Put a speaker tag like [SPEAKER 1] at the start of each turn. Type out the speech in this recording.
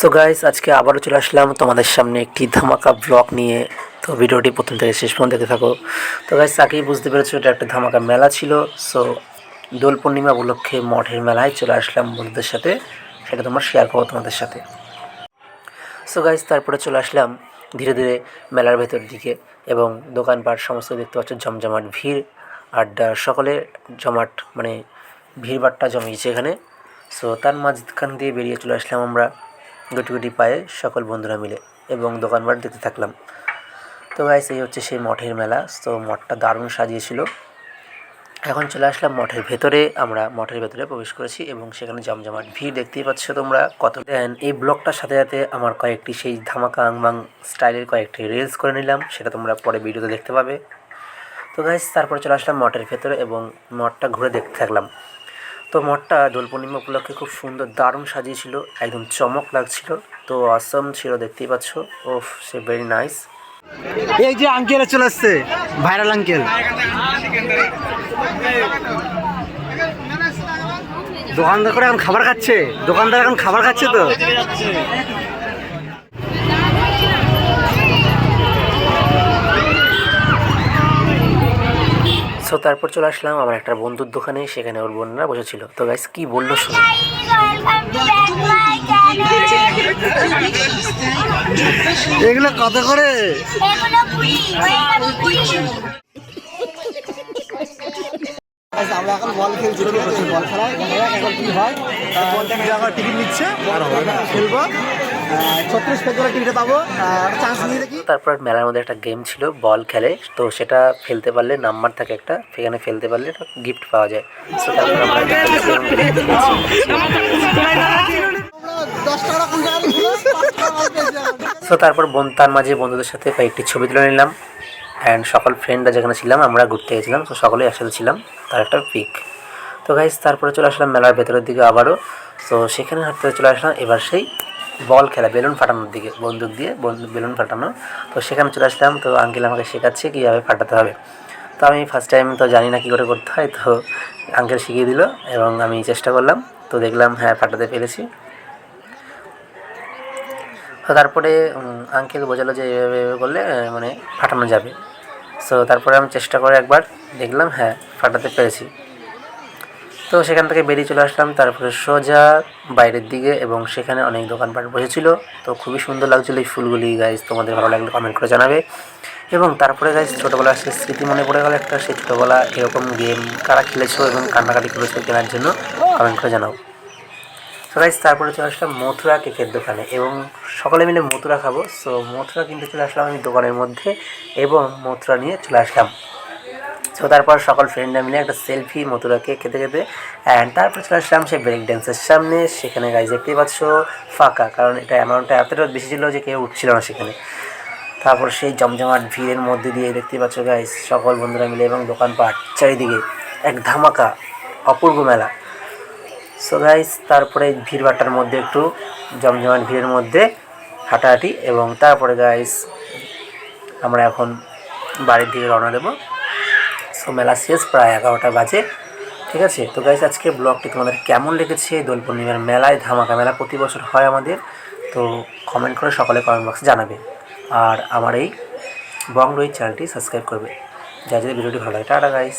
[SPEAKER 1] So guys আজকে আবারও চলে আসলাম তোমাদের সামনে একটি ধামাকা ব্লগ নিয়ে। তো ভিডিওটি প্রথম থেকে শেষ পর্যন্ত দেখতে থাকো। তো গাইস আগেই বুঝতে পেরেছ, এটা একটা ধামাকা মেলা ছিল। সো দোল পূর্ণিমা উপলক্ষে মঠের মেলায় চলে আসলাম বন্ধুদের সাথে। সেটা তোমার শেয়ার করব তোমাদের সাথে। সো গাইস তারপরে চলে আসলাম ধীরে ধীরে মেলার ভেতর দিকে এবং দোকানপাট, সমস্ত দেখতে পাচ্ছ, জমজমাট ভিড়, আড্ডা, সকলে জমাট মানে ভিড়ভাট্টা জমিয়েছে এখানে। সো তার মাঝখান দিয়ে বেরিয়ে চলে আসলাম আমরা। গুটি গুটি পায়ে সকল বন্ধুরা মিলে এবং দোকানপাট দেখতে থাকলাম। তো গাইস এই হচ্ছে সেই মঠের মেলা। তো মঠটা দারুণ সাজিয়েছিল। এখন চলে আসলাম মঠের ভেতরে। আমরা মঠের ভেতরে প্রবেশ করেছি এবং সেখানে জমজমাট ভিড় দেখতেই পাচ্ছ তোমরা। কত দেন এই ব্লগটার সাথে সাথে আমার কয়েকটি সেই ধামাকা আংবাং স্টাইলের কয়েকটি রিলস করে নিলাম। সেটা তোমরা পরে ভিডিওতে দেখতে পাবে। তো গাইস তারপরে চলে আসলাম মঠের ভেতরে এবং মঠটা ঘুরে দেখতে থাকলাম। তো মঠটা দোল পূর্ণিমা উপলক্ষে খুব সুন্দর, দারুণ সাজিয়েছিল, একদম চমক লাগছিল। তো অসম ছিল, দেখতেই পাচ্ছ। ও সে ভেরি নাইস
[SPEAKER 2] এই যে আঙ্কেল চলে আসছে ভাইরাল আঙ্কেল দোকানদার করে এখন খাবার খাচ্ছে, দোকানদার এখন খাবার খাচ্ছে তো?
[SPEAKER 1] সো তারপর চলে আসলাম আমার একটা বন্ধুর দোকানে সেখানে ওর বোনরা বসেছিল। তো গাইস কি বলল শুনো
[SPEAKER 2] এগুলো কত করে? আমরা এখন বল খেলছি বল খেলায় দেখা যাক এখন কি হয়? টিকিট নিচ্ছে? খেলব। ছত্রিশ ফেব্রুয়ারি পাবো। চান্স নিয়ে দেখি।
[SPEAKER 1] তারপর মেলার মধ্যে একটা গেম ছিল বল খেলে। তো সেটা ফেলতে পারলে নাম্বার থাকে একটা, সেখানে ফেলতে পারলে একটা গিফট পাওয়া যায়। সো তারপর আমরা তারপর তার মাঝে বন্ধুদের সাথে কয়েকটি ছবি তুলে নিলাম। অ্যান্ড সকল ফ্রেন্ডরা যেখানে ছিলাম, আমরা ঘুরতে গেছিলাম। তো সকলেই একসাথে ছিলাম, তার একটা পিক তো গাইজ তারপরে চলে আসলাম মেলার ভেতরের দিকে আবারও। তো সেখানে হাঁটতে চলে আসলাম, এবার সেই বল খেলা, বেলুন ফাটানোর দিকে, বন্দুক দিয়ে বন্দুক বেলুন ফাটানো। তো সেখানে চলে আসলাম, তো আঙ্কেল আমাকে শেখাচ্ছে কীভাবে ফাটাতে হবে। তো আমি ফার্স্ট টাইম তো জানি না কী করে করতে হয়, তো আঙ্কেল শিখিয়ে দিল এবং আমি চেষ্টা করলাম। তো দেখলাম হ্যাঁ ফাটাতে পেরেছি। তো তারপরে আঙ্কেল বোঝালো যে এভাবে এভাবে করলে মানে ফাটানো যাবে। সো তারপরে আমি চেষ্টা করে একবার দেখলাম হ্যাঁ ফাটাতে পেরেছি। তো সেখান থেকে বেরিয়ে চলে আসলাম, তারপরে সোজা বাইরের দিকে এবং সেখানে অনেক দোকানপাট বসেছিল। তো খুবই সুন্দর লাগছিল এই ফুলগুলি গাইজ তোমাদের ভালো লাগলে কমেন্ট করে জানাবে। এবং তারপরে গাইজ ছোটোবেলার সেই স্মৃতি মনে পড়ে গেল একটা, সেই ছোটোবেলা এরকম গেম কারা খেলেছো এবং কান্নাকাটি করেছ কেনার জন্য কমেন্ট করে জানাও। তো গাইজ তারপরে চলে আসলাম মথুরা কেকের দোকানে এবং সকলে মিলে মথুরা খাব। সো মথুরা কিনতে চলে আসলাম আমি দোকানের মধ্যে এবং মথুরা নিয়ে চলে আসলাম। তো তারপর সকল ফ্রেন্ডরা মিলে একটা সেলফি মথুরাকে খেতে খেতে অ্যান্ড তারপর চলে আসলাম সেই ব্রেক ড্যান্সের সামনে। সেখানে গাইজ দেখতেই পাচ্ছ, ফাঁকা, কারণ এটা অ্যামাউন্টটা এতটা বেশি ছিল যে কেউ উঠছিল না সেখানে। তারপর সেই জমজমাট ভিড়ের মধ্যে দিয়ে দেখতেই পাচ্ছ গাইজ সকল বন্ধুরা মিলে এবং দোকানপাট চারিদিকে এক ধামাকা, অপূর্ব মেলা। সো গাইজ তারপরে ভিড়ভাট্টার মধ্যে একটু জমজমাট ভিড়ের মধ্যে হাঁটাহাঁটি এবং তারপরে গাইজ আমরা এখন বাড়ির দিকে রওনা দেবো। সো মেলা শেষ, প্রায় এগারোটা বাজে। ঠিক আছে? তো গাইজ আজকে ব্লগটি তোমাদের কেমন লেগেছে? দোল পূর্ণিমার মেলায় ধামাকা মেলা প্রতি বছর হয় আমাদের। তো কমেন্ট করে সকলে কমেন্ট বক্সে জানাবে। আর আমার এই বং রোহিত চ্যানেলটি সাবস্ক্রাইব করবে। যা যদি ভিডিওটি ভালো লাগে। Tata guys